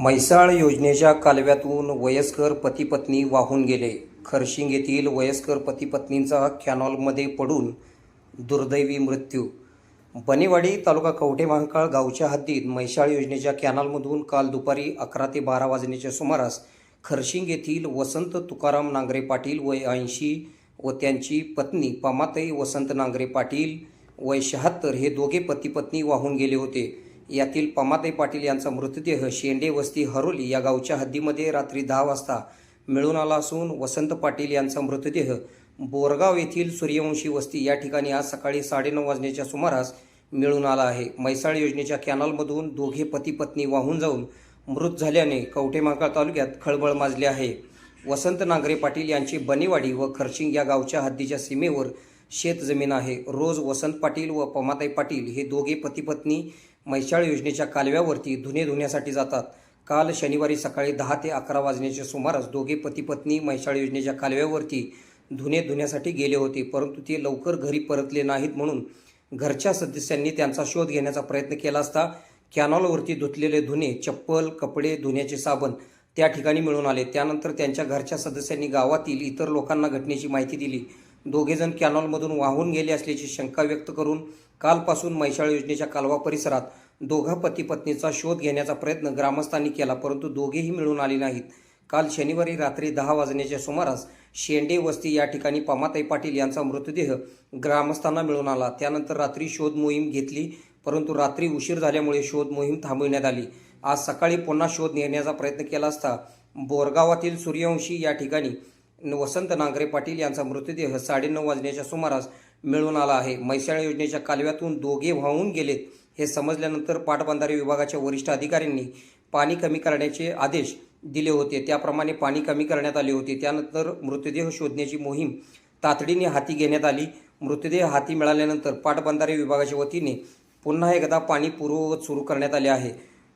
म्हैसाळ योजनेच्या कालव्यातून वयस्कर पतीपत्नी वाहून गेले. खरशिंग येथील वयस्कर पतीपत्नींचा कॅनॉलमध्ये पडून दुर्दैवी मृत्यू. बनेवाडी तालुका कवठे महांकाळ गावच्या हद्दीत म्हैसाळ योजनेच्या कॅनॉलमधून काल दुपारी अकरा ते बारा वाजण्याच्या सुमारास खरशिंग येथील वसंत तुकाराम नांगरे पाटील वय ऐंशी व त्यांची पत्नी पमाताई वसंत नांगरे पाटील वय शहात्तर हे दोघे पतीपत्नी वाहून गेले होते. यातील पमाताई पाटील यांचा मृतदेह शेंडे वस्ती हरोली या गावच्या हद्दीमध्ये रात्री दहा वाजता मिळून आला असून वसंत पाटील यांचा मृतदेह बोरगाव येथील सूर्यवंशी वस्ती या ठिकाणी आज सकाळी साडेनऊ वाजण्याच्या सुमारास मिळून आला आहे. म्हैसाळ योजनेच्या कॅनॉलमधून दोघे पती पत्नी वाहून जाऊन मृत झाल्याने कवठेमाकाळ तालुक्यात खळबळ माजली आहे. वसंत नांगरे पाटील यांची बनेवाडी व खर्चिंग या गावच्या हद्दीच्या सीमेवर शेत जमीन आहे. रोज वसंत पाटील व पमाताई पाटील हे दोघे पतीपत्नी मैशाळ योजनेच्या कालव्यावरती धुणे धुण्यासाठी जातात. काल शनिवारी सकाळी दहा ते अकरा वाजण्याच्या सुमारास दोघे पती पत्नी मैशाळ योजनेच्या कालव्यावरती धुणे धुण्यासाठी गेले होते परंतु ते लवकर घरी परतले नाहीत म्हणून घरच्या सदस्यांनी त्यांचा शोध घेण्याचा प्रयत्न केला असता कॅनॉलवरती धुतलेले धुणे चप्पल कपडे धुण्याचे साबण त्या ठिकाणी मिळून आले. त्यानंतर त्यांच्या घरच्या सदस्यांनी गावातील इतर लोकांना घटनेची माहिती दिली. दोघेजण कॅनॉलमधून वाहून गेले असल्याची शंका व्यक्त करून कालपासून मैशाळ योजनेच्या कालवा परिसरात दोघा पती पत्नीचा शोध घेण्याचा प्रयत्न ग्रामस्थांनी केला परंतु दोघेही मिळून आले नाहीत. काल शनिवारी रात्री दहा वाजण्याच्या सुमारास शेंडे वस्ती या ठिकाणी पमाताई पाटील यांचा मृतदेह ग्रामस्थांना मिळून आला. त्यानंतर रात्री शोध मोहीम घेतली परंतु रात्री उशीर झाल्यामुळे शोध मोहीम थांबविण्यात आली. आज सकाळी पुन्हा शोध घेण्याचा प्रयत्न केला असता बोरगावातील सूर्यवंशी या ठिकाणी वसंत नांगरे पाटील यांचा मृतदेह साडेनऊ वाजण्याच्या सुमारास मिळून आला आहे. म्हैसाळ योजनेच्या कालव्यातून दोघे वाहून गेलेत हे समजल्यानंतर पाटबंधारे विभागाच्या वरिष्ठ अधिकाऱ्यांनी पाणी कमी करण्याचे आदेश दिले होते. त्याप्रमाणे पाणी कमी करण्यात आले होते. त्यानंतर मृतदेह शोधण्याची मोहीम तातडीने हाती घेण्यात आली. मृतदेह हाती मिळाल्यानंतर पाटबंधारे विभागाच्या वतीने पुन्हा एकदा पाणी पूर्ववत सुरू करण्यात आले आहे.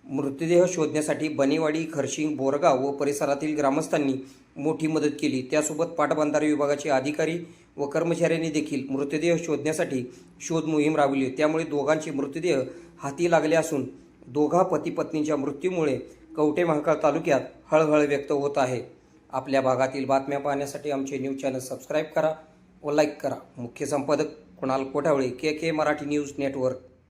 मृतदेह शोधण्यासाठी बनेवाडी खरशिंग बोरगाव व परिसरातील ग्रामस्थांनी मोठी मदत केली. त्यासोबत पाटबंधारे विभागाचे अधिकारी व कर्मचाऱ्यांनी देखील मृतदेह शोधण्यासाठी शोध मोहीम राबवली. त्यामुळे दोघांचे मृतदेह हाती लागले असून दोघा पती पत्नींच्या मृत्यूमुळे कवटे महाकाळ तालुक्यात हळहळ व्यक्त होत आहे. आपल्या भागातील बातम्या पाहण्यासाठी आमचे न्यूज चॅनल सबस्क्राईब करा व लाईक करा. मुख्य संपादक Kunal Kothawale K K Marathi news network.